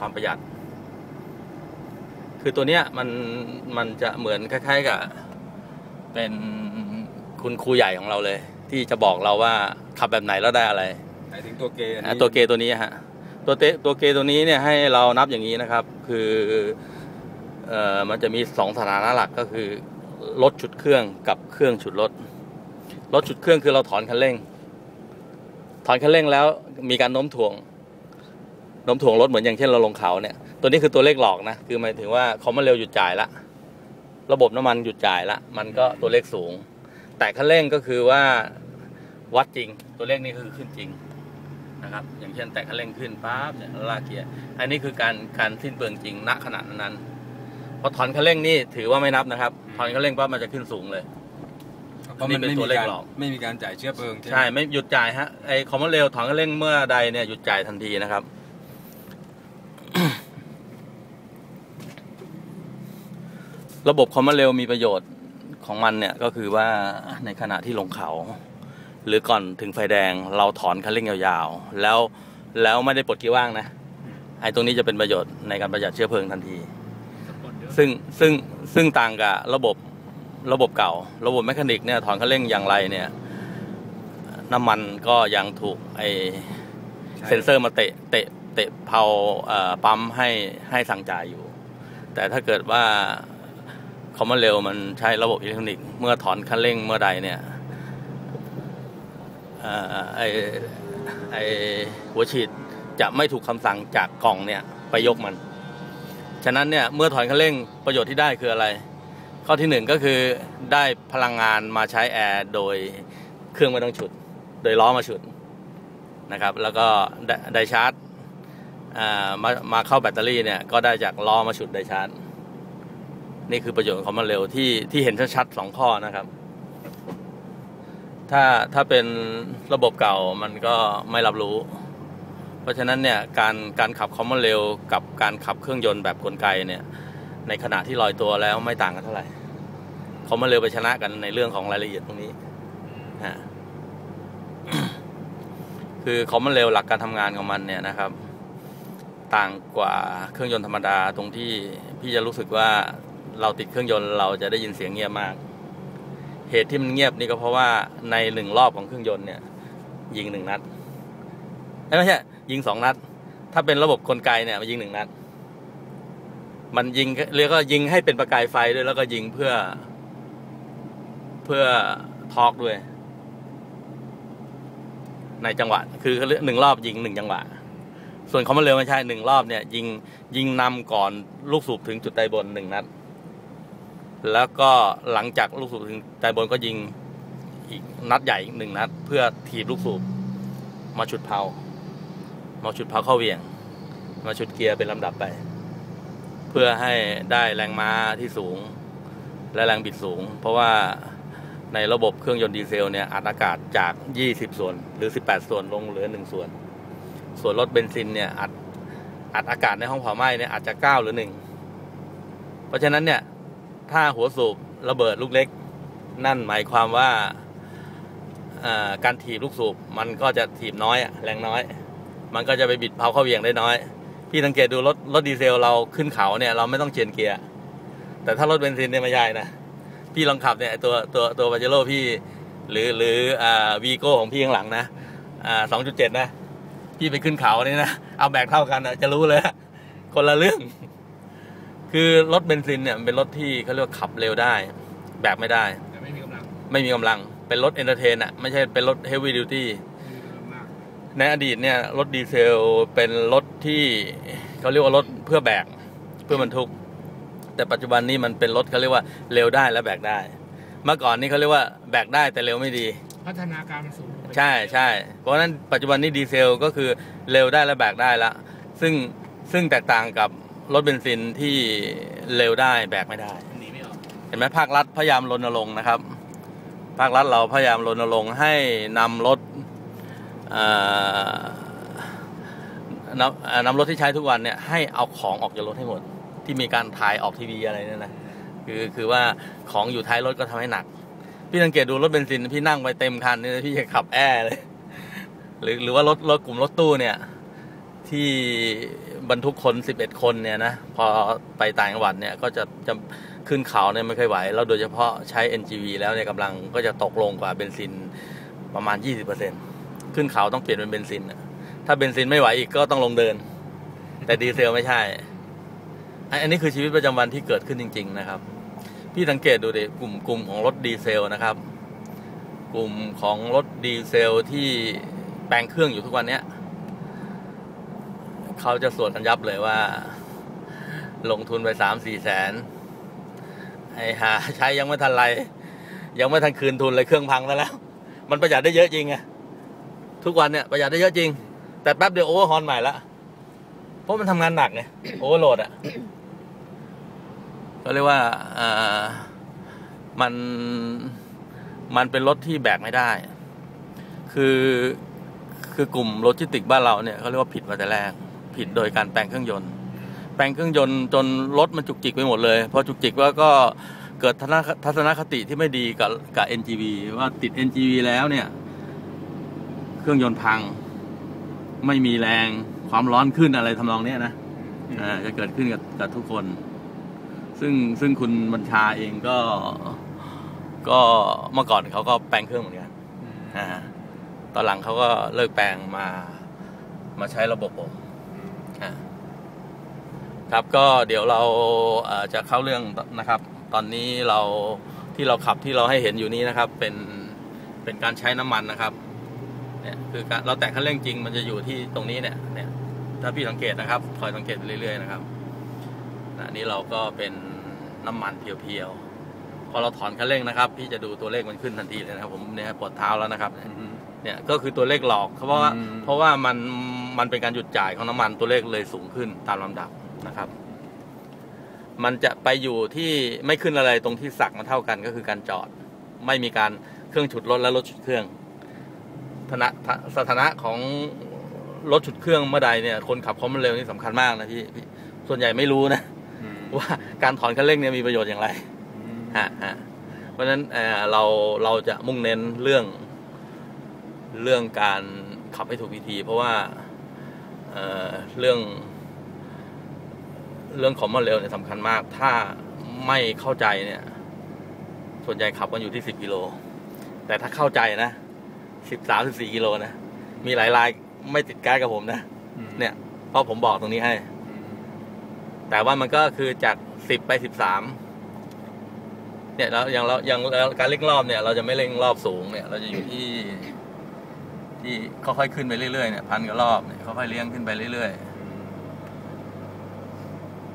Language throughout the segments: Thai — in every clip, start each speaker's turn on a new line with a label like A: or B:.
A: ความประหยัด คือตัวเนี้ยมันมันจะเหมือนคล้ายๆกับเป็นคุณครูใหญ่ของเราเลย ที่จะบอกเราว่าขับแบบไหนแล้วได้อะไร
B: หมายถึงตัวเกย์อัน
A: อะ
B: นี้
A: ตัวเกตัวนี้ฮะตัวเตตัวเกตัวนี้เนี่ยให้เรานับอย่างนี้นะครับ คือเอ่อมันจะมีสองสถานะหลักก็คือรถฉุดเครื่องกับเครื่องฉุดรถรถฉุดเครื่องคือเราถอนคันเร่ง ถอนคันเร่งแล้วมีการโน้มถ่วง โน้มถ่วงรถเหมือนอย่างเช่นเราลงเขาเนี่ย ตัวนี้คือตัวเลขหลอกนะ คือหมายถึงว่าเขามาเร็วหยุดจ่ายละ ระบบน้ำมันหยุดจ่ายละ มันก็ตัวเลขสูง แต่คันเร่งก็คือว่าวัดจริง ตัวเลขนี้คือขึ้นจริงนะครับ อย่างเช่น แตะคันเร่งขึ้นปั๊บเนี่ยแล้วลากเกียร์ อันนี้คือการการสิ้นเปลืองจริงณขณะนั้นๆพอถอนคันเร่งนี่ถือว่าไม่นับนะครับ ถอนคันเร่งปั๊บมันจะขึ้นสูงเลย
B: เพราะมัน
A: นี่เป็น
B: ไม่
A: ตั
B: มี
A: วเลข
B: การ
A: หลอก
B: ไม่มีการจ่ายเชื้อเพลิงใช่ไหม
A: ใช่ไม่หยุดจ่ายฮะไอ้คอมมอนเร็วถอนคันเร่งเมื่อใดเนี่ยหยุดจ่ายทันทีนะครับ ระบบคอมมอนเร็วมีประโยชน์ของมันเนี่ยก็คือว่าในขณะที่ลงเขา หรือก่อนถึงไฟแดงเราถอนคันเร่งยาวๆ แล้วแล้วไม่ได้ปลดเกียร์ว่างนะไอ้ตรงนี้จะเป็นประโยชน์ในการประหยัดเชื้อเพลิงทันที ซึ่งซึ่งซึ่งต่างกับระบบระบบเก่า ระบบแมคานิกเนี่ยถอนคันเร่งอย่างไรเนี่ย น้ำมันก็ยังถูกไอ
B: ใช่
A: เซ็นเซอร์มาเตะเตะเตะเผาเอ่อปั๊มให้ให้สั่งจ่ายอยู่ แต่ถ้าเกิดว่า คอมมอนเร็วมันใช้ระบบอิเล็กทรอนิกส์เมื่อถอนคันเร่งเมื่อใดเนี่ยอไอไอหัวฉีดจะไม่ถูกคำสั่งจากกล่องเนี่ยไปยกมัน ฉะนั้นเนี่ยเมื่อถอนคันเร่งประโยชน์ที่ได้คืออะไร ข้อที่หนึ่งก็คือได้พลังงานมาใช้แอร์โดยเครื่องไม่ต้องฉุด โดยล้อมาฉุดนะครับ แล้วก็ไดชาร์จมามาเข้าแบตเตอรี่เนี่ยก็ได้จากล้อมาฉุดไดชาร์จ นี่คือประโยชน์ของมันเร็วที่ที่เห็นชัดๆสองข้อนะครับ ถ้าถ้าเป็นระบบเก่ามันก็ไม่รับรู้ เพราะฉะนั้นเนี่ยการการขับคอมมอนเร็วกับการขับเครื่องยนต์แบบกลไกเนี่ยในขณะที่ลอยตัวแล้วไม่ต่างกันเท่าไหร่คอมมอนเร็วไปชนะกันในเรื่องของรายละเอียดตรงนี้ฮะคือคอมมอนเร็วหลักการทำงานของมันเนี่ยนะครับ ต่างกว่าเครื่องยนต์ธรรมดาตรงที่พี่จะรู้สึกว่า เราติดเครื่องยนต์เราจะได้ยินเสียงเงียบมาก เหตุที่มันเงียบนี่ก็เพราะว่าในหนึ่งรอบของเครื่องยนต์เนี่ย ยิงหนึ่งนัดไม่ใช่ยิงสองนัด ถ้าเป็นระบบกลไกเนี่ยมันยิงหนึ่งนัด มันยิงเรียกว่ายิงให้เป็นประกายไฟด้วยแล้วก็ยิงเพื่อ เพื่อทอกด้วย ในจังหวะ คือหนึ่งรอบยิงหนึ่งจังหวะส่วนคอมมอนเร็วไม่ใช่หนึ่งรอบเนี่ย ยิงยิงนำก่อนลูกสูบถึงจุดไตบนหนึ่งนัด แล้วก็หลังจากลูกสูบถึงไตบนก็ยิงอีกนัดใหญ่อีกหนึ่งนัด เพื่อถีบลูกสูบมาฉุดเพามาฉุดเพาเข้าเวียง มาฉุดเกียร์เป็นลำดับไป เพื่อให้ได้แรงม้าที่สูง และแรงบิดสูง เพราะว่าในระบบเครื่องยนต์ดีเซลเนี่ยอัดอากาศจาก 20 ส่วนหรือ 18 ส่วนลงเหลือ 1 ส่วน ส่วนรถเบนซินเนี่ยอัดอัดอากาศในห้องเผาไหม้เนี่ยอาจจะ 9 หรือ 1 เพราะฉะนั้นเนี่ย ถ้าหัวสูบระเบิดลูกเล็ก นั่นหมายความว่าการถีบลูกสูบมันก็จะถีบน้อยแรงน้อย มันก็จะไปบิดเพาเข้าเหวี่ยงได้น้อย พี่สังเกตดูรถรถดีเซลเราขึ้นเขาเนี่ยเราไม่ต้องเจียนเกียร์แต่ถ้ารถเบนซินเนี่ยไม่ใช่นะพี่ลองขับเนี่ยตัวตัวตัวปาเจโร่พี่หรือหรืออ่าวีโก้ของพี่ข้างหลังนะอ่าสองจุดเจ็ดนะ พี่ไปขึ้นเขาเนี่ยนะ เอาแบกเท่ากันนะจะรู้เลย คนละเรื่อง คือรถเบนซินเนี่ยมันเป็นรถที่เขาเรียกว่าขับเร็วได้ แบกไม่ได้
C: แต่ไม่มีกำลัง
A: ไม่มีกำลัง เป็นรถเอนเตอร์เทนอะไม่ใช่เป็นรถเฮฟวี่ดิวตี้
C: ไม่มีกำลังมาก
A: ในอดีตเนี่ยรถดีเซลเป็นรถที่เขาเรียกว่ารถเพื่อแบกเพื่อบรรทุก แต่ปัจจุบันนี้มันเป็นรถเขาเรียกว่าเร็วได้และแบกได้ เมื่อก่อนนี้เขาเรียกว่าแบกได้แต่เร็วไม่ดี
C: พัฒนาการมันสูง
A: ใช่ใช่เพราะฉะนั้นปัจจุบันนี้ดีเซลก็คือเร็วได้และแบกได้ละซึ่งซึ่งแตกต่างกับ รถเบนซินที่เร็วได้แบกไม่ได้
C: มันหนีไม่ออก
A: เห็นไหมภาครัฐพยายามรณรงค์นะครับ ภาครัฐเราพยายามรณรงค์ให้นำรถเอ่อนำเอ่อนำรถที่ใช้ทุกวันเนี่ยให้เอาของออกจากรถให้หมด ที่มีการถ่ายออกทีวีอะไรเนี่ยนะคือคือว่าของอยู่ท้ายรถก็ทำให้หนัก พี่สังเกตดูรถเบนซินพี่นั่งไปเต็มคันนี่พี่จะขับแอร์เลย หรือหรือว่ารถรถกลุ่มรถตู้เนี่ย ที่ บรรทุกคนสิบเอ็ดคนเนี่ยนะพอไปต่างจังหวัดเนี่ยก็จะจะขึ้นเขาเนี่ยไม่ค่อยไหว แล้วโดยเฉพาะใช้ NGV แล้วเนี่ยกำลังก็จะตกลงกว่าเบนซินประมาณ 20%ขึ้นเขาต้องเปลี่ยนเป็นเบนซิน ถ้าเบนซินไม่ไหวอีกก็ต้องลงเดิน แต่ดีเซลไม่ใช่ อันอันนี้คือชีวิตประจำวันที่เกิดขึ้นจริง ๆ นะครับ พี่สังเกตดูดิกลุ่มกลุ่มของรถดีเซลนะครับ กลุ่มของรถดีเซลที่แปลงเครื่องอยู่ทุกวันเนี้ย เขาจะสวนกันยับเลยว่า ลงทุนไปสามสี่แสนไอ้หาใช้ยังไม่ทันไร ยังไม่ทันคืนทุนเลยเครื่องพังซะแล้ว มันประหยัดได้เยอะจริงไงทุกวันเนี่ยประหยัดได้เยอะจริง แต่แป๊บเดียวโอเวอร์ฮอนใหม่ละเพราะมันทำงานหนักไงโอเวอร์โหลดอะก็เรียกว่าอ่ามันมันเป็นรถที่แบกไม่ได้ คือคือกลุ่มโลจิสติกบ้านเราเนี่ยเขาเรียกว่าผิดมาแต่แรก ผิดโดยการแปลงเครื่องยนต์ แปลงเครื่องยนต์จนรถมันจุกจิกไปหมดเลย พอจุกจิกแล้วก็เกิดทัศนคทัศนคติที่ไม่ดีกับกับ NGV ว่าติด NGV แล้วเนี่ย เครื่องยนต์พัง ไม่มีแรงความร้อนขึ้นอะไรทำนองเนี้ยนะอ่าจะเกิดขึ้นกับกับทุกคน ซึ่งซึ่งคุณบัญชาเองก็ ก็เมื่อก่อนเขาก็แปลงเครื่องเหมือนกันอ่าตอนหลังเขาก็เลิกแปลงมา มาใช้ระบบผมอ่า ครับก็เดี๋ยวเราเอ่อจะเข้าเรื่องนะครับ ตอนนี้เราที่เราขับที่เราให้เห็นอยู่นี้นะครับ เป็นเป็นการใช้น้ำมันนะครับเนี่ยคือการเราแตะคันเร่งจริงมันจะอยู่ที่ตรงนี้เนี่ยเนี่ยถ้าพี่สังเกตนะครับคอยสังเกตไปเรื่อยๆนะครับนะนี่เราก็เป็นน้ำมันเพียวๆพอเราถอนคันเร่งนะครับ พี่จะดูตัวเลขมันขึ้นทันทีเลยนะครับ ผมเนี่ยปวดเท้าแล้วนะครับเนี่ยก็คือตัวเลขหลอกเพราะว่า
B: อืม
A: เพราะว่ามันมันเป็นการหยุดจ่ายของน้ำมันตัวเลขเลยสูงขึ้นตามลำดับ นะครับ มันจะไปอยู่ที่ไม่ขึ้นอะไรตรงที่สักมาเท่ากันก็คือการจอด ไม่มีการเครื่องฉุดรถและรถฉุดเครื่องฐานะสถานะของรถฉุดเครื่องเมื่อใดเนี่ยคนขับความเร็วนี่สำคัญมากนะพี่พี่ส่วนใหญ่ไม่รู้นะว่าการถอนคันเร่งเนี่ยมีประโยชน์อย่างไรฮะฮะเพราะฉะนั้นเอ่อเราเราจะมุ่งเน้นเรื่องเรื่องการขับให้ถูกวิธี เพราะว่าเอ่อเรื่อง เรื่องของมันเร็วเนี่ยสำคัญมาก ถ้าไม่เข้าใจเนี่ย ส่วนใหญ่ขับกันอยู่ที่สิบกิโล แต่ถ้าเข้าใจนะสิบสามสิบสี่กิโลนะ มีหลายรายไม่ติดการดกับผมนะ เนี่ย เพราะผมบอกตรงนี้ให้ แต่ว่ามันก็คือจากสิบไปสิบสามเนี่ยแล้วอย่างเราอย่างเราการเร่งรอบเนี่ย เราจะไม่เร่งรอบสูงเนี่ย เราจะอยู่ที่ที่ค่อยๆขึ้นไปเรื่อยๆเนี่ยพันกว่ารอบเนี่ยค่อยๆเลี้ยงขึ้นไปเรื่อยๆ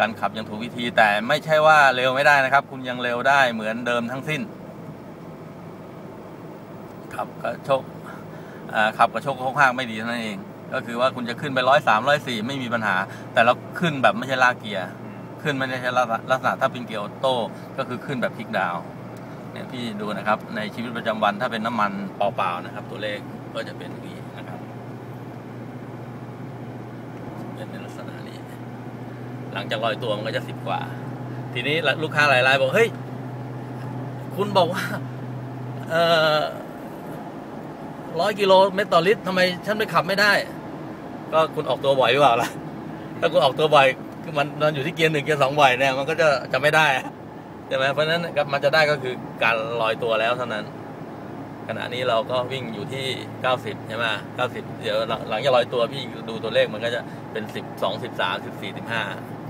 A: การขับยังถูกวิธีแต่ไม่ใช่ว่าเร็วไม่ได้นะครับ คุณยังเร็วได้เหมือนเดิมทั้งสิ้น ขับกระโชกขับกระโชกโค้งห้างไม่ดีเท่านั้นเอง ก็คือว่าคุณจะขึ้นไปร้อยสามร้อยสี่ไม่มีปัญหา แต่เราขึ้นแบบไม่ใช่ลากเกียร์ขึ้นไม่ใช่ลักษณะถ้าเป็นเกียร์ออโต้ก็คือขึ้นแบบคลิกดาวน์เนี่ยพี่ดูนะครับ ในชีวิตประจำวันถ้าเป็นน้ำมันเปล่าๆนะครับ ตัวเลขก็จะเป็นอย่างนี้นะครับเป็นในลักษณะ หลังจากลอยตัวมันก็จะสิบกว่า ทีนี้ลูกค้าหลายรายบอกเฮ้ยคุณบอกว่าเออร้อยกิโลเมตรต่อลิตรทำไมฉันไปขับไม่ได้ ก็คุณออกตัวบ่อยหรือเปล่าล่ะถ้าคุณออกตัวบ่อยคือมันมันอยู่ที่เกียร์หนึ่งเกียร์สองบ่อยเนี่ยมันก็จะจะไม่ได้ใช่ไหมเพราะฉะนั้นมันจะได้ก็คือการลอยตัวแล้วเท่านั้น ขณะนี้เราก็วิ่งอยู่ที่90ใช่ไหม90เดี๋ยวหลังจากลอยตัวพี่ดูตัวเลขมันก็จะเป็น12 13 14 15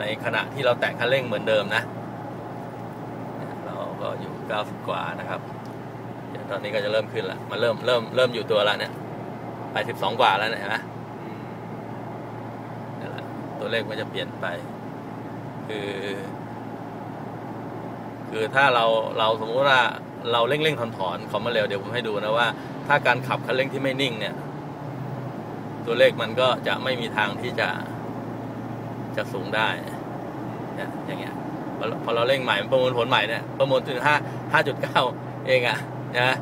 A: ในขณะที่เราแตะคันเร่งเหมือนเดิมนะ เราก็อยู่ 90 กว่านะครับเดี๋ยวตอนนี้ก็จะเริ่มขึ้นละมันเริ่มเริ่มเริ่มอยู่ตัวแล้วเนี่ยไป12กว่าแล้วเนี่ยเห็นไหมนั่นแหละตัวเลขมันจะเปลี่ยนไป คือ คือถ้าเราเราสมมุติว่าเราเร่งเร่งถอนถอนขอมาเร็วเดี๋ยวผมให้ดูนะว่า ถ้าการขับคันเร่งที่ไม่นิ่งเนี่ย ตัวเลขมันก็จะไม่มีทางที่จะ จะสูงได้เนี่ยอย่างเงี้ยพอพอเราเร่งใหม่ประมวลผลใหม่เนี่ยประมวลถึงห้าห้าจุดเก้าเองอะนะ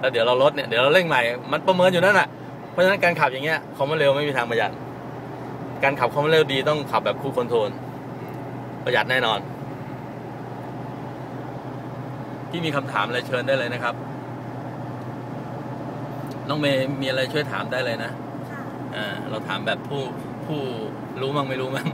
A: แล้วเดี๋ยวเราลดเนี่ยเดี๋ยวเราเร่งใหม่มันประเมินอยู่นั่นแหะเพราะฉะนั้นการขับอย่างเงี้ยของมาเร็วไม่มีทางประหยัด การขับความเร็วดีต้องขับแบบคู่คอนโทรลประหยัดแน่นอนที่มีคำถามอะไรเชิญได้เลยนะครับ น้องเมย์มีอะไรช่วยถามได้เลยนะ
D: ค่ะ
A: อ่าเราถามแบบผู้ผผู้รู้มั่งไม่รู้มั่ง